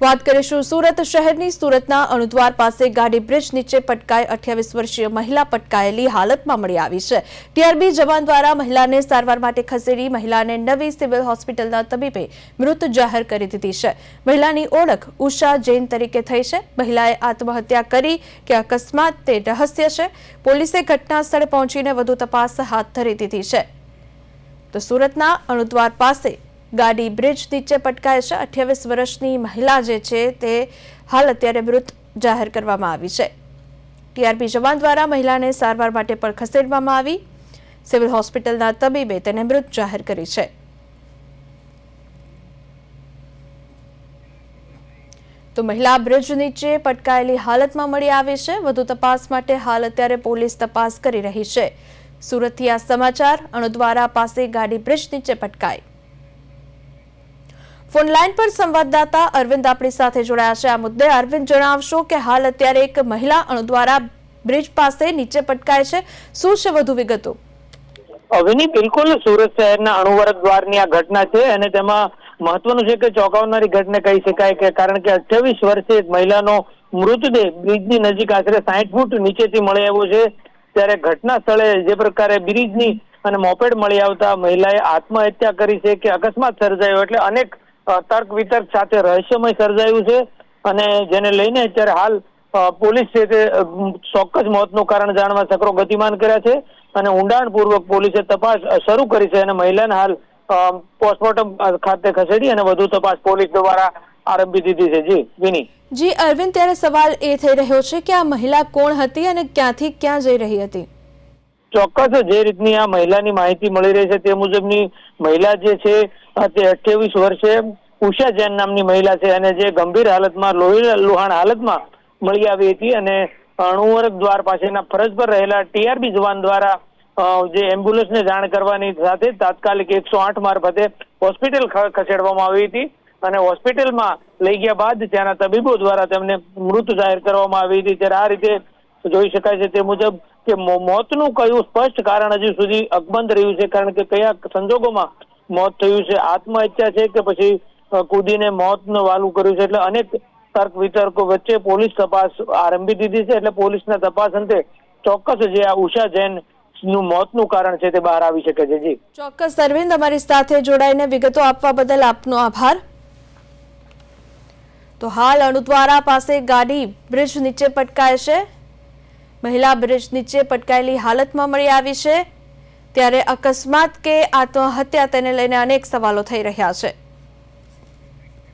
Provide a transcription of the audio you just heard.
વાત કરીશું સુરત શહેરની. સુરતના અણુદ્વાર પાસે ગાડી બ્રિજ નીચે પટકાઈ અઠ્યાવીસ વર્ષીય મહિલા પટકાયેલી હાલતમાં મળી આવી છે. ટીઆરબી જવાન દ્વારા મહિલાને સારવાર માટે ખસેડી મહિલાને નવી સિવિલ હોસ્પિટલના તબીબે મૃત જાહેર કરી દીધી છે. મહિલાની ઓળખ ઉષા જૈન તરીકે થઈ છે. મહિલાએ આત્મહત્યા કરી કે અકસ્માત તે રહસ્ય છે. પોલીસે ઘટના સ્થળે પહોંચીને વધુ તપાસ હાથ ધરી દીધી છે. તો સુરતના અણુદ્વાર પાસે ગાડી બ્રિજ નીચે પટકાય છે. અઠ્યાવીસ વર્ષની મહિલા જે છે તે હાલ અત્યારે મૃત જાહેર કરવામાં આવી છે. ટીઆરપી જવાન દ્વારા મહિલાને સારવાર માટે પણ ખસેડવામાં આવી. સિવિલ હોસ્પિટલના તબીબે તેને મૃત જાહેર કરી છે. તો મહિલા બ્રિજ નીચે પટકાયેલી હાલતમાં મળી આવી છે. વધુ તપાસ માટે હાલ અત્યારે પોલીસ તપાસ કરી રહી છે. સુરતથી આ સમાચાર, અણુદ્વારા પાસે ગાડી બ્રિજ નીચે પટકાઈ. ફોન લાઈન પર સંવાદદાતા અરવિંદ આપણી સાથે જોડાયા છે. આ મુદ્દે અરવિંદ જણાવશો કે હાલ અત્યારે એક મહિલા અણુદ્વારા બ્રિજ પાસે નીચે પટકાય છે. શું છે વધુ વિગતો? અવિની બિલકુલ સુરત શહેરના અણુવરત દ્વારની આ ઘટના છે અને તેમાં મહત્વનું છે કે ચોંકાવનારી ઘટના કહી શકાય કે કારણ કે અઠ્યાવીસ વર્ષે એક મહિલાનો મૃતદેહ બ્રિજની નજીક આશરે સાઠ ફૂટ નીચેથી મળી આવ્યો છે. ત્યારે ઘટના સ્થળે જે પ્રકારે બ્રિજની અને મોપેડ મળી આવતા મહિલાએ આત્મહત્યા કરી છે કે અકસ્માત સર્જાયો એટલે અનેક તર્ક વિતર્ક સાથે રહસ્યમય સર્જાયું છે અને જેને લઈને અત્યારે હાલ પોલીસ છે તે ચોક્કસ મોતનું કારણ જાણવા ચક્રો ગતિમાન કર્યા છે અને ઊંડાણપૂર્વક પોલીસે તપાસ શરૂ કરી છે અને મહિલાને હાલ પોસ્ટમોર્ટમ ખાતે ખસેડી અને વધુ તપાસ પોલીસ દ્વારા આરંભી દીધી છે. જી, વિની. જી, અરવિંદ, ત્યારે સવાલ એ થઈ રહ્યો છે કે આ મહિલા કોણ હતી અને ક્યાંથી ક્યાં જઈ રહી હતી? ચોક્કસ જે રીતની આ મહિલાની માહિતી મળી રહી છે તે મુજબની મહિલા જે છે તે અઠ્યાવીસ વર્ષે ઉષા જૈન નામની મહિલા છે અને જે ગંભીર હાલતમાં લોહી લુહાણ હાલતમાં મળી આવી હતી અને અણુવરક દ્વાર પાસેના ફરજ પર રહેલા ટીઆરબી જવાન દ્વારા જે એમ્બ્યુલન્સને જાણ કરવાની સાથે તાત્કાલિક એકસો આઠ મારફતે હોસ્પિટલ ખસેડવામાં આવી હતી અને હોસ્પિટલમાં લઈ ગયા બાદ ત્યાંના તબીબો દ્વારા તેમને મૃત જાહેર કરવામાં આવી હતી. ત્યારે આ રીતે જોઈ શકાય છે તે મુજબ કે મોતનું કયું સ્પષ્ટ કારણ હજુ સુધી અકબંધ રહ્યું છે? કારણ કે કયા સંજોગોમાં મોત થયું છે? આત્મહત્યા છે કે પછી કૂદીને મોતનું વાલું કર્યું છે? એટલે અનેક તર્ક વિતર્કો વચ્ચે પોલીસ તપાસ આરંભી દીધી છે. એટલે પોલીસના તપાસ અંતે ચોક્કસ જે આ ઉષા જૈનનું મોતનું કારણ છે તે બહાર આવી શકે છે. જી. ચોક્કસ, અરવિંદ, અમારી સાથે જોડાઈને વિગતો આપવા બદલ આપનો આભાર. તો હાલ અણુદ્વારા પાસે ગાડી બ્રિજ નીચે પટકાય છે. મહિલા બ્રિજ નીચે પટકાયેલી હાલતમાં મળી આવી છે. ત્યારે અકસ્માત કે આત્મહત્યા તેને લઈને અનેક સવાલો થઈ રહ્યા છે.